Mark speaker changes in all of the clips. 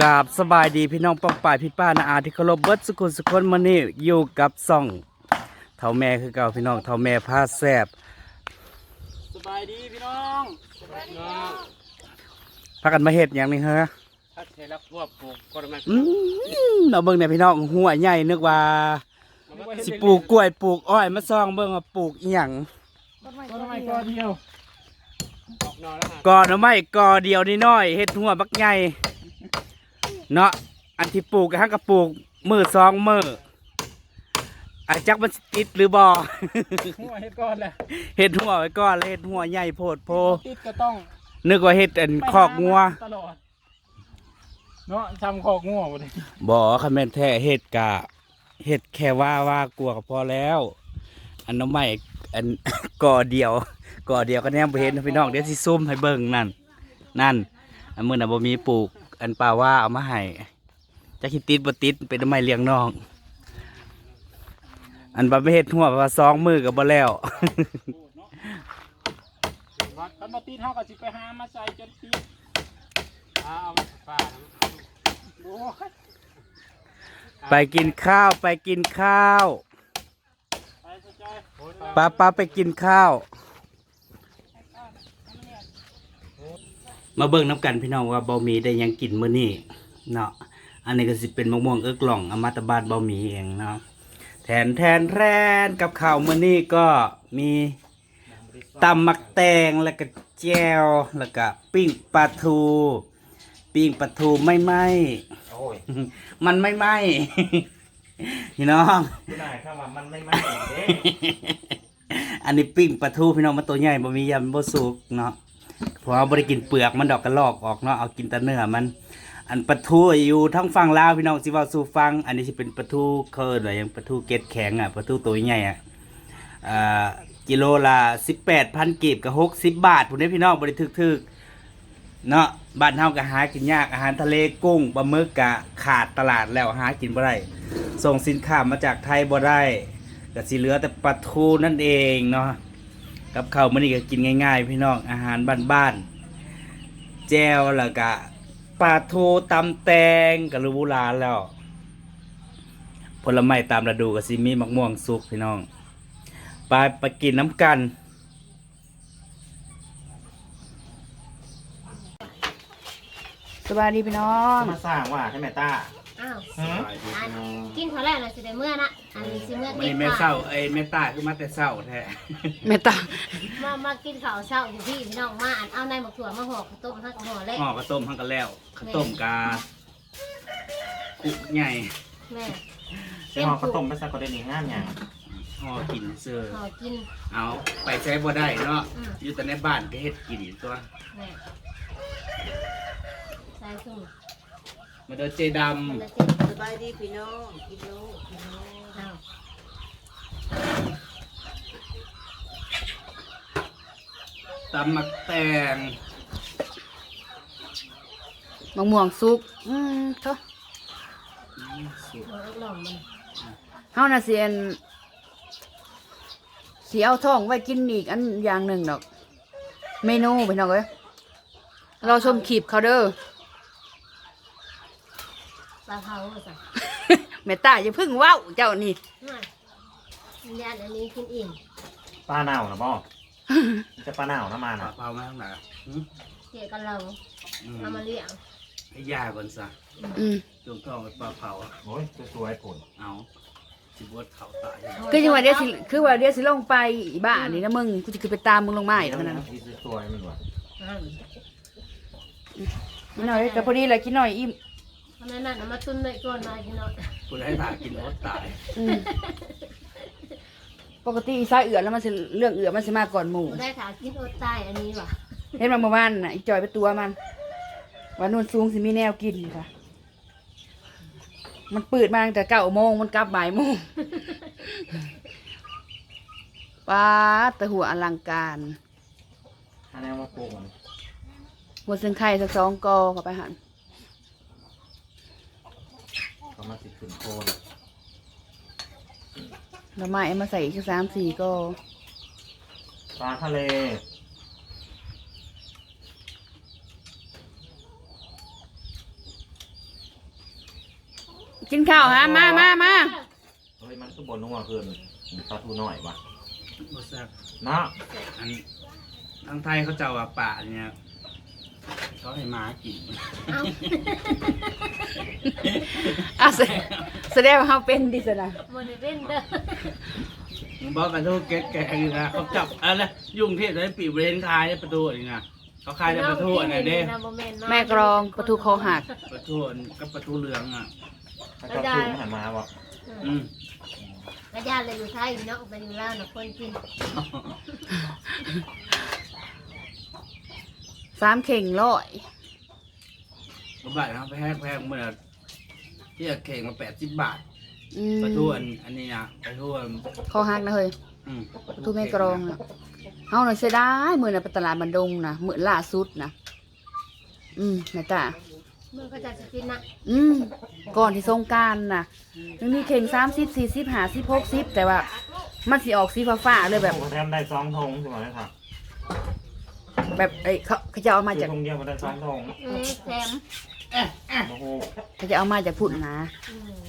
Speaker 1: กราบสบายดีพี่น้องป้องป่ายพี่ป้านาอาที่เคารพเบิดสุขุนสุคนมานี่อยู่กับซ่องเท่าแม่คือเก่าพี่น้องเท่าแม่พาแซบ
Speaker 2: สบายดีพี่น้องสบายดีน้อง
Speaker 1: พากันมาเฮ็ดหยังนี่ฮะ
Speaker 2: พัดเทรับพวกปลูกก็มา
Speaker 1: อืมเราเบิ่งเนี่ยพี่น้องหัวใหญ่นึกว่าสิปลูกกล้วยปลูกอ้อยมาซองเบิ่งว่าปลูกอีหยัง
Speaker 2: ก็ทำไมก็เดียวออกนอนแล้วฮะ
Speaker 1: กอหน่อไม้กอเดียวนิดน้อยเฮ็ดหัวบักใหญ่ เนาะอันที่ปลูกก็ฮักก็ปลูกมือสองมืออาจักมันสิติดหรือบ่
Speaker 2: หัวเฮ็ดก้อนแหละ
Speaker 1: เฮ็ดหัวไว้ก่อนแล้วเฮ็ดหัวใหญ่โพดโพ
Speaker 2: ติดก็ต้อง
Speaker 1: นึกว่าเฮ็ดอันคอกงัว
Speaker 2: ตลอดเนาะทำคอกงัวหมดเลย
Speaker 1: บ่คันแม่นแท้เฮ็ดกะเฮ็ดแค่ว่าว่ากลัวก็พอแล้ว อันน้ำไม้อัน ก่อเดียว ก่อเดียวก็แนมบ่เห็นนะพี่น้องเดี๋ยวสิซูมให้เบิ่งนั่น นั่นอันมื้อน่ะบ่มีปลูก อันป่าว่าเอามาให้จักสิติดบ่ติดเป็นน้ำไม้เลี้ยงน้อง อันบ่ไปเฮ็ดหัวว่าสองมือก็บ่แล้ว
Speaker 2: วัดกันมาตีเท่ากับสิไปหามาใส่จนตีเอาป่าโอ้ย
Speaker 1: ไปกินข้าวไปกินข้าว
Speaker 2: ไปสะจอย
Speaker 1: ป้าป้าไปกินข้าว มาเบิ่งน้ำกันพี่น้องว่าเบาหมีได้หยังกินมื้อนี้เนาะอันนี้ก็สิเป็นมะม่วงเอิกล่องอมตะบานเบาหมีเองเนาะแทนแทนแทนกับข้าวมื้อนี้ก็มีตำมักแตงแล้วก็แจ่วแล้วก็ปิ้งปลาทู ปิ้งปลาทูไม่ไหม
Speaker 3: โอ้ย
Speaker 1: มันไม่ไหมพี่น้อง
Speaker 3: ไม่ได้ถ้าว่ามันไม่ไหม้เด้
Speaker 1: อันนี้ปิ้งปลาทูพี่น้องมันตัวใหญ่บ่มียำบ่สุกเนาะ เพราะว่าบ่ได้กินเปลือกมันดอกกระลอกออกเนาะเอากินแต่เนื้อมัน อันปลาทูอยู่ทั้งฝั่งลาวพี่น้องสิว้าสู่ฟัง อันนี้สิเป็นปลาทูเคิร์ดว่าหยังปลาทูเกล็ดแข็งอะปลาทูตัวใหญ่อะอ่ากิโลละ18,000กีบกับ60บบาทพุ่นเด้พี่น้องบ่ได้ถึกเนาะบ้านเฮาก็หากินยากอาหารทะเลกุ้งปลาหมึกก็ขาดตลาดแล้วหากินบ่ได้ส่งสินค้ามาจากไทยบ่ได้ก็สิเหลือแต่ปลาทูนั่นเองเนาะ กับข้าวมื้อนี้ก็กินง่าย ๆ พี่น้องอาหารบ้านๆแจวแล้วก็ปลาทูตำแตงก็รู้โบราณแล้ว ผลไม้ตามฤดูก็สิมีมะม่วงสุกพี่น้องไปไปกินน้ำกัน
Speaker 4: สบายดีพี่น้อง
Speaker 3: มาสร้างว่าใช่ไหมต้า
Speaker 5: อ้าว
Speaker 3: หือ
Speaker 5: อันกินเขาวแรกเลยสิได้เมื่อนะอันนี้สิเมื่อ
Speaker 1: วัน
Speaker 5: กิ
Speaker 1: นี้
Speaker 5: น
Speaker 1: แม่
Speaker 5: ข้า
Speaker 1: เศร้าวเอ้ยแม่ตาคือมาแต่เศร้าแท้
Speaker 4: เมตตา
Speaker 5: มามากินข้าวเช้าอยู่พี่พี่น้องมาอันเอาในหมกถั่วมาห่อข้าวต้มให้กับห่อแรก
Speaker 1: ห่อข้าวต้มทั้งกันแล้วข้าวต้มกากุใหญ่
Speaker 5: แม่
Speaker 3: เดี๋ยวห่อข้าวต้มไปสักก็ได้หนึ่งงานอย่าง
Speaker 1: ห่อกินเสื้อ
Speaker 5: ห่อกิน
Speaker 1: เอาไปใช้บ่ได้เนาะ
Speaker 5: อืม
Speaker 1: อยู่แต่ในบ้านก็เฮ็ดกินตัว
Speaker 5: แม่ใส่ถุง
Speaker 1: มาเดินเจด
Speaker 5: คนละเจ็ด
Speaker 6: สบายดีพี่น้องกินโลกกินโลก
Speaker 5: อ้าวำ
Speaker 1: ตำมักแตง
Speaker 4: มะม่วงสุก อืมเถอะ
Speaker 5: หัวลูกหล่องมัน
Speaker 4: เฮาน่ะเสียนสีเอาท้องไว้กินอีกอันอย่างหนึ่งดอก เมนูพี่น้องเอ้ยเราชมขีบเขาเด้อ
Speaker 5: ป ลาเผาสั่ง
Speaker 4: เมตตาอย่าเพึ่งเว้าเจ้านี่
Speaker 5: น่อยญาติอันนี้กินอิ่ม
Speaker 3: ปลาเน่านะบ่จะปลาเน่านะมา
Speaker 1: ปลา
Speaker 3: น่ะ
Speaker 1: เผามาข้างหน้าหืม
Speaker 5: เกี่ยวกับเรา
Speaker 1: อืม
Speaker 5: เอามาเลี้ยง
Speaker 1: ให้ยาก่อนซะ
Speaker 4: อืม
Speaker 1: จงท้องกับปลาเผาอะ
Speaker 3: โอ้ยสวยๆผล
Speaker 1: เอาสิบวดเขาตาย
Speaker 4: คือจังหวะเดียวสิคือว่าเดียวสิลงไปอีบ้านี่นะมึงกูจะคือไปตามมึงลงมาอีกเท่านั้น
Speaker 3: ที่สวยๆมันว่ะ
Speaker 5: อ้าว
Speaker 4: กินหน่อยแต่พอดีเลยกินหน่อยอิ่ม
Speaker 5: เพราะฉะนั้นเอามาตุนไว้ก่อนหน่อยพี่น้อง
Speaker 1: คุณให้ถ่ากินรถตาย
Speaker 4: อืมปกติอีสายเอือแล้วมันสิเรื่องเอือมันสิมาก่อนหมู่
Speaker 5: ได้ขากินอดตายอันนี้ว่ะ
Speaker 4: เห็นมาเมื่อวานน่ะอีจอยไปตัวมันว่านุ่นสูงสิมีแนวกินค่ะ มันเปิดมาตั้งแต่เก้าโมงมันกลับบ่ายโมงป้าดแต่หัวอลังการ
Speaker 3: อันนี้มาปลูกมัน
Speaker 4: หัวเส้นไข่สักสองกอเข้าไปหัน
Speaker 3: เขามาสิขึ้นโคน
Speaker 4: แล้วไม้เอามาใส่อีกสักสามสี่กอ
Speaker 3: ปลาทะเล
Speaker 4: กินข้าวฮะมามามา
Speaker 3: เฮ้ยมันคือบนนัวคือปลาทูหน่อยวะ
Speaker 1: บ่แซ่บ
Speaker 3: เนาะ
Speaker 1: อันทางไทยเขาเจ้าว่าป่าเนี่ย เขาให้หมากิน
Speaker 5: เอา
Speaker 4: อะแสแสดงว่าเฮาเป็นดิสนะ
Speaker 5: โมเดลเล่นเด้อ
Speaker 1: มึงบอกกันทุกแก่ๆอยู่นะเขาจับอะไรยุ่งเทศได้ปีบริเวณคายได้ประตูอะไรเงี้ยเขาคายได้ประตูอันไหนเด้
Speaker 4: แม่กรองประตูคอหัก
Speaker 1: ประตูอันกับประตูเหลืองอะ
Speaker 3: ถ้าเจ้าชูมันหันมาบอก
Speaker 1: อืม
Speaker 5: กระยาเลยอยู่ไทยเนาะไปอยู่แล้วนะคนกิน
Speaker 4: สามเข่งร้อย
Speaker 1: กระบะนะไปแฮกแพงเมื่อที่จะเข่งมาแปดสิบบาท
Speaker 4: อืม
Speaker 1: ประตูอันอันนี้นะประตูอัน
Speaker 4: คอหักนะเฮ้ย
Speaker 1: อืม
Speaker 4: ประตูแม่กรองน่ะเฮาน่ะเสียดายมื้อน่ะไปตลาดบันดงน่ะมื้อล่าสุดน่ะอืมแม่ตา
Speaker 5: เมื่อก็จะสกินนะ
Speaker 4: อืมก่อนที่สงกรารน่ะยังมีเข่ง30 40 50 60แต่ว่า มันสิออกสีฟ้าๆเลยแบบ
Speaker 3: แทมได้สองธงใช่ไหมครับ
Speaker 4: แบบเอ้ยเขาเขาจะเอามา
Speaker 3: คือ
Speaker 4: จาก
Speaker 3: ธงเดียวมันได้สองธง
Speaker 5: อืมแซม
Speaker 3: โอ้โห
Speaker 4: เขาจะเอามาจากพุ่นนะ
Speaker 5: อืม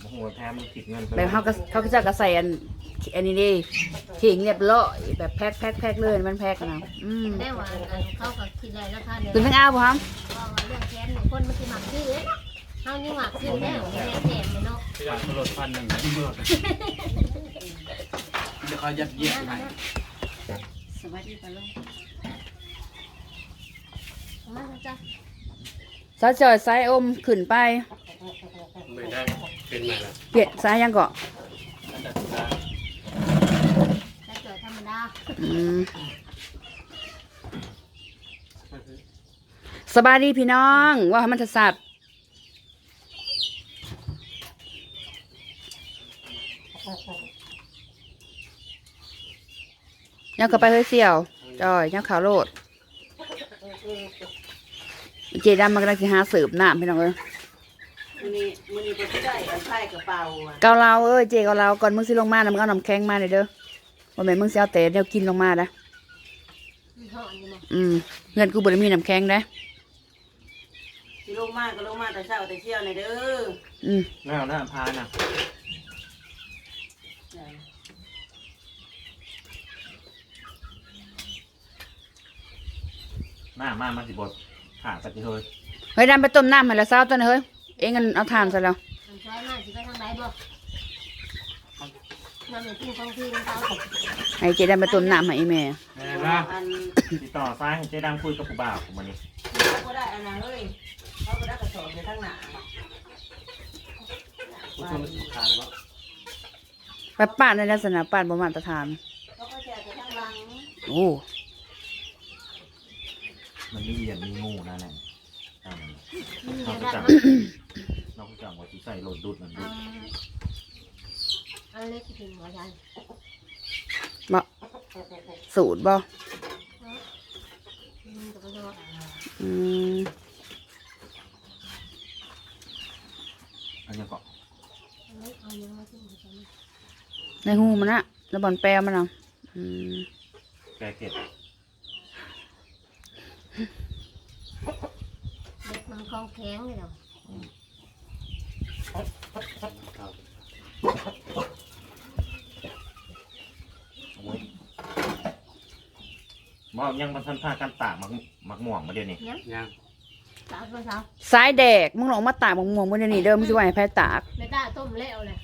Speaker 3: โอ้โหแทมมันผิดเงิน
Speaker 4: แบบเขาก็เขาก็จะกระใส่อันอันนี้ดิเข่งเรียบร้อยแบบแพ็คแพ็คแพ็คเลยมันแพ็คนะอืม
Speaker 5: แม่ว่าอันเขาก็คิดได้ราคาเดียว
Speaker 4: คุณทั้งอ้าวบ่ครับ
Speaker 5: เพราะว่าเรื่องแค้นเนี่ยคนมันสิหมักชื่อเลยเฮานี่หมักชื่อแล้วแน่แน่เลยเนาะ
Speaker 1: ที่ว่าตลดพันหนึ่งที่เมื่อเดี๋ยวเขายัดเยียดให้
Speaker 6: สวัสดีปะลุง
Speaker 5: มาจ้ะ
Speaker 4: สายจอยสายอมขึ้นไป
Speaker 2: ไม่ได้เป็นไงล่ะ
Speaker 4: เปลี่ยนสายยังเกาะ
Speaker 2: อันดับสุดท้าย
Speaker 5: แต่เกิดธรรมดา
Speaker 4: อืมสบายดีพี่น้อง ว่าให้มันจะสัตว์ยังก็ไปเฮ้ยเสี่ยวจอยยังขาวโลด เจดำมันกำลังจะหาเสิร์ฟน้ำพี่น้องเอ้ย
Speaker 6: มื้อนี้มื้อนี้บ่ได้เอาไข่กระเป๋าอะ
Speaker 4: เกาเหลาเอ้ยเจเกาเหลาก่อนมึงสิลงมานะมึงเอาน้ำแข็งมาหน่อยเด้อว่าแม่นมึงสิเอาแต่เดี๋ยวกินลงมานะ
Speaker 5: มันห่อนอยู่บ่
Speaker 4: อืมเงินกูบ่ได้มีน้ำแข็งนะ
Speaker 6: สิลงมาก็ลงมาแต่เช้าแต่เที่ยวนี่เด้อ
Speaker 4: อืม
Speaker 3: หน้าหน้าพาน่ะหน้ามามาสิบท ขาดไปเฮ้ย
Speaker 4: เฮ้ยดำไปต้มน้ำให้ละเศร้าตัวนะเฮ้ยเอ็งกันเอาทานซะแล้ว
Speaker 5: มันใช้มาสิไปทางใดบ่น้ำมันกินของพี่ของเขา
Speaker 4: ให้เจดำไปต้มน้ำให้อีแม่
Speaker 1: เห็นไหม
Speaker 6: อัน
Speaker 3: ติดต่อซ้ายให้เจ๊ดังคุยกับผู้บ่าวผมวันนี้
Speaker 6: เขาก็ได้อันนั้นเฮ้ยเขาก็ได้กระสอบอยู่ข้างหน้า
Speaker 2: ผู้ชมสุขานว่า
Speaker 4: ไปป้านในลักษณะป้านบ่มาตรฐาน
Speaker 6: เขาก็แจกไปข้างหลัง
Speaker 4: โอ้
Speaker 3: มันมีเหรียญมีงูนั่นแหละอ่า
Speaker 5: นี่
Speaker 3: เรา
Speaker 5: เดี๋ยว
Speaker 3: ก็
Speaker 5: ได้
Speaker 3: จับ
Speaker 5: มา
Speaker 3: เราก็จับว่าที่ใส่โหลดดุดมันดุ
Speaker 5: เอา
Speaker 3: ด
Speaker 5: อันเล็กถึงหัวใจ
Speaker 4: บ่สูตรบ่
Speaker 5: อืมจะไปโดน
Speaker 4: อืม
Speaker 3: อันนี้ก็
Speaker 5: อันเล็กเอายังมาขึ้นหัวใจ
Speaker 4: ในหูมันนะแล้วบอนแปลมันเอาอืม
Speaker 3: แกเก็บ
Speaker 5: เด็กมันคลองแข็งเลยเนาะ
Speaker 3: เอาไว้บอกยังมันทันท่าการตากมักมักม่วงมาเดี๋ยวนี้
Speaker 5: ยัง
Speaker 2: ยัง
Speaker 5: สาวตัวสาว
Speaker 4: สายแดกมึงลองมาตากบักม่วงมื้อนี้เด้อมึงสิว่าให้แพ้ตาก
Speaker 5: ไม่ได้ต้มแล้วเลย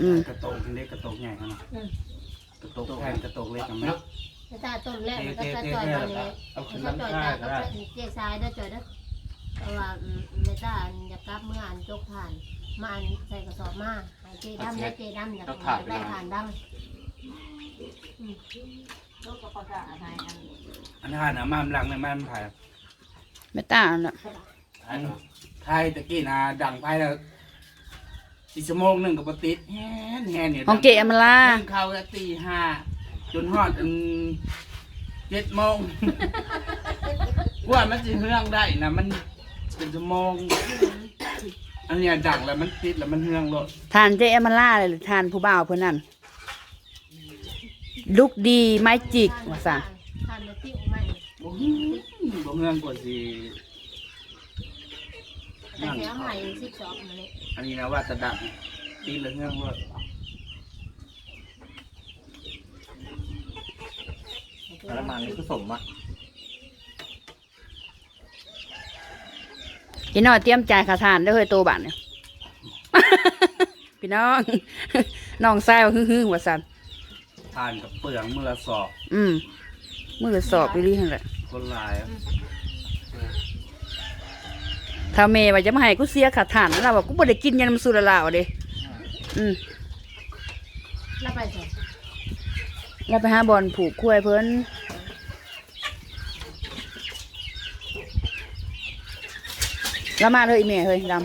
Speaker 4: อืม
Speaker 1: กระโตกเล็กกระโตกใหญ่ขนาด
Speaker 5: อืม
Speaker 1: กระโตกแทนกระโตกเล็กนะแม่
Speaker 5: ไม่ได้ต้มแล้วมันก็จะจ่อยตอนนี้
Speaker 1: เอา
Speaker 5: มั
Speaker 1: ขึ้
Speaker 5: น
Speaker 1: น
Speaker 5: ก็
Speaker 1: ลำ
Speaker 5: จ่อย
Speaker 1: ค่า
Speaker 5: ตา
Speaker 1: ก็
Speaker 5: ก็
Speaker 1: ได้
Speaker 5: เจ๊ทรายได้อจ่อยเด้อ เพราะว่าไม่ได้อยากกลับเมื่ออันจกผ่าน มาอันใส่กระสอบมาให้เจดำได้เจดำอยากได้ผ่านดำ
Speaker 6: ลูกก็ประกาศอะไรอัน
Speaker 1: อันนั้นนะมามหลังในมามถ่าย
Speaker 4: ไม่ตากน่ะ
Speaker 1: อันไทยตะกี้นะดังไปแล้วอีกชั่วโมงหนึ่งกับปติดแฮนแฮนเนี่ย
Speaker 4: ของเกอมลา
Speaker 1: นึ่งเข้าจะตีห้าจนฮอดอันเจ็ดโมงว่ามันสิเฮืองได้นะมัน เป็นชั่วโมง อันเนี้ยดังแล้วมันติดแล้วมันเฮืองรถ
Speaker 4: ทานเจอมลาเลยหรือทานผู้บ่าวเพิ่นนั่นลูกดีไม้จิกว่าซะ
Speaker 5: ผ่านมาติ้วใหม่
Speaker 1: บ่บ่เฮืองกว่าสิ
Speaker 5: แต่เสียใหม่สิบสองมาเลย
Speaker 1: อันนี้นะว่าจะดังตีเหลืองเงือกว่า
Speaker 3: แล้วมันนี่คือสมอะ
Speaker 4: พี่น้องเตรียมจ่ายค่าทานได้อเฮ้ยโตบาทเนี่ยพี่น้องน้องชายว่าฮึ่งๆว่าซั่น
Speaker 1: ทานกับเปลืองมือละสอบ
Speaker 4: อืมมือสอบไปเรื่อยๆแหละ
Speaker 1: คนหลายอะ
Speaker 4: ถ้าเมย์ว่าจะมาให้กูเสียขาดฐานเราบอกกูบ่ได้กินยันมันสุรลาวเด้อืม
Speaker 5: แล้วไปสิ
Speaker 4: แล้วไปหาบอลผูกคุ้ยเพิ่น แล้วมาเลยอีเมย์เฮ้ยดำ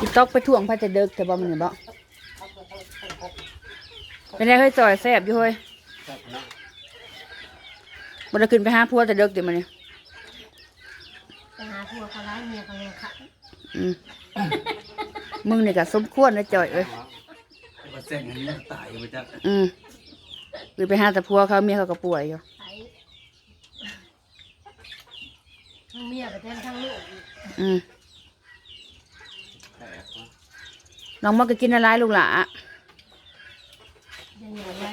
Speaker 4: อีตอกไปถ่วงพระจะเดิกแต่บ่มันเห็นบ่เป็นไงเฮ้ยจอยแซ่บอยู่เฮ้ยบ่ได้ขึ้นไปหาพัวแต่เดิกเดี๋ยวมันนี่
Speaker 5: ไปหาผัวเขาร้ายเมียเขาเลยค่ะ
Speaker 4: อืม มึงนี่ก็สมควรนะจอยเอ้ย
Speaker 1: ว่าแจ้งอันนี้ตายไปจ้ะ
Speaker 4: อืมคือไปหาแต่พัวเขาเมียเขาก็ป่วยอยู่
Speaker 5: ไอ้ทั้งเมียกับแทนทั้งลูกอีก
Speaker 4: อืมน้องมันก็กินอะไรลูกหล่ะ
Speaker 5: ยังอยู่ไว้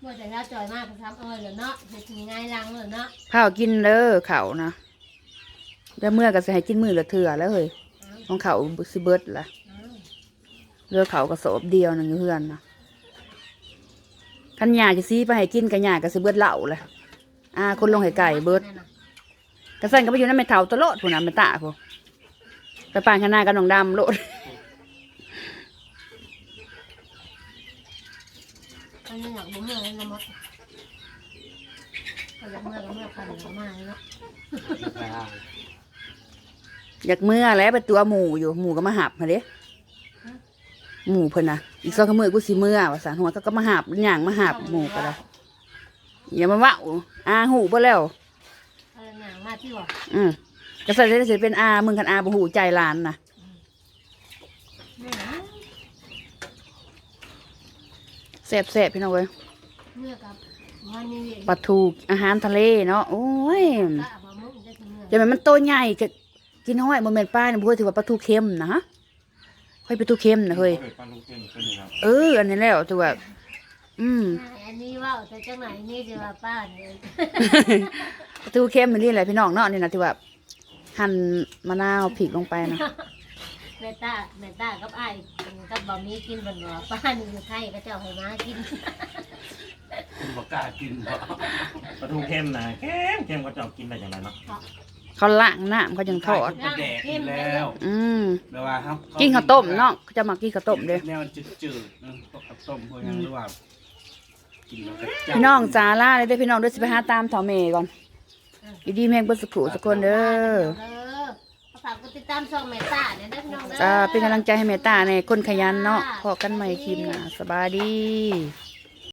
Speaker 5: เมื่อแต่ถ้าจอยมากก็ทำเออเหรอเนาะจะถึงง่ายลังเลยเนาะ
Speaker 4: ข้าวกินเด้อเขาวนะแล้วเมื่อก็สิให้กินมือละเถื่อแล้วเฮ้ย ของเขาสิเบิดละเรือเขาก็สอบเดียวหนึงอยู่เพื่อนนะขันยาจะซีไปให้กินกันยาก็สิเบิดเหล่าเลยอ่า คนลงให้ไก่เบิดกระสันก็ไปอยู่นั่นไม่เท่าตลอดผู้นั้นไม่ตาผู้ไปปานข้างหน้ากับน้องดำโลด
Speaker 5: อันนี้อยากบุ้มเลยนะมดก็อยากเมื่อก็เมื่อพันก็มาเนาะ
Speaker 2: ไปหา
Speaker 4: อยากเมื่อแล้วไปตัวหมูอยู่หมูก็มาหับมาเด้หมูเพิ่นนะอีกสองขมือกูสิเมื่อว่าสารหัวเขาก็มาหับย่างมาหับหมูก็ได้อย่ามาว่าอาหูบ่แล้ว
Speaker 5: เออหนังมาที่ว่า
Speaker 4: อืมกระสันจะสิเป็นอามึงกันอาบ่หูใจหลานนะ
Speaker 5: ไม่นะ
Speaker 4: แซ่บๆพี่น้องเว้ย
Speaker 5: เมื่อกับวันนี้
Speaker 4: ปลาทูอาหารทะเลเนาะโอ้ย
Speaker 5: ก็เอามามุกได้ถึงเมื่อ
Speaker 4: จะเป็นมันโตใหญ่ ก็กินห้อยบ่แม่นป้าเนี่ยบ่ถือว่าปลาทูเค็มนะฮะค่อยปลาทูเค็มนะเฮ้ย
Speaker 3: เปิดปลาลูกเป็นเป็นยังไง
Speaker 4: เออ อันนี้แล้วตัวแบบอืม
Speaker 5: อันนี้ว่าแต่จังไหนนี่จะว่าป้าเนี่ย
Speaker 4: ประตูเข้มมันนี่แหละพี่น้องเนาะนี่นะที่แบบหั่นมะนาวผิกลงไปนะ
Speaker 5: แม่ตาแม่ตากับไอ้ายกับบะหมี่กินบนหัวป้านี่อยู่ไทยก็เจ้าให้มากิน
Speaker 1: คุณบอกกล้ากินเพราะ
Speaker 3: ปลาทูเข้มนะเข้มเข้มก็จะเอากินได้อย่างไรเนาะ
Speaker 4: เขาล้างน้ำเขาจังทอด
Speaker 1: กระแดกกินแล้ว
Speaker 4: อืม
Speaker 1: แปลว่าครับ
Speaker 4: กินข้าวต้มเนาะเขาจะมากินข้าวต้มเด้อ
Speaker 1: แนวจืดๆนะพวกข้าวต้มพวกนั้นหรือว่ากินแล้วก็จับ
Speaker 4: พี่น้องจาล่าเลยเด้อพี่น้องเด้วยสิไปหาตามถอเมก่อนอยู่ดีแมงเบิดสักครู่สักคนเด้อ
Speaker 5: เออฝากกดติดตามช่องแม่ตาเนี่ยเด้อพี่น้องเด้อ
Speaker 4: จ้าเป็นกำลังใจให้เมตตาในคนขยันเนาะพอกันใหม่คลิปหนะสบายดี
Speaker 5: ส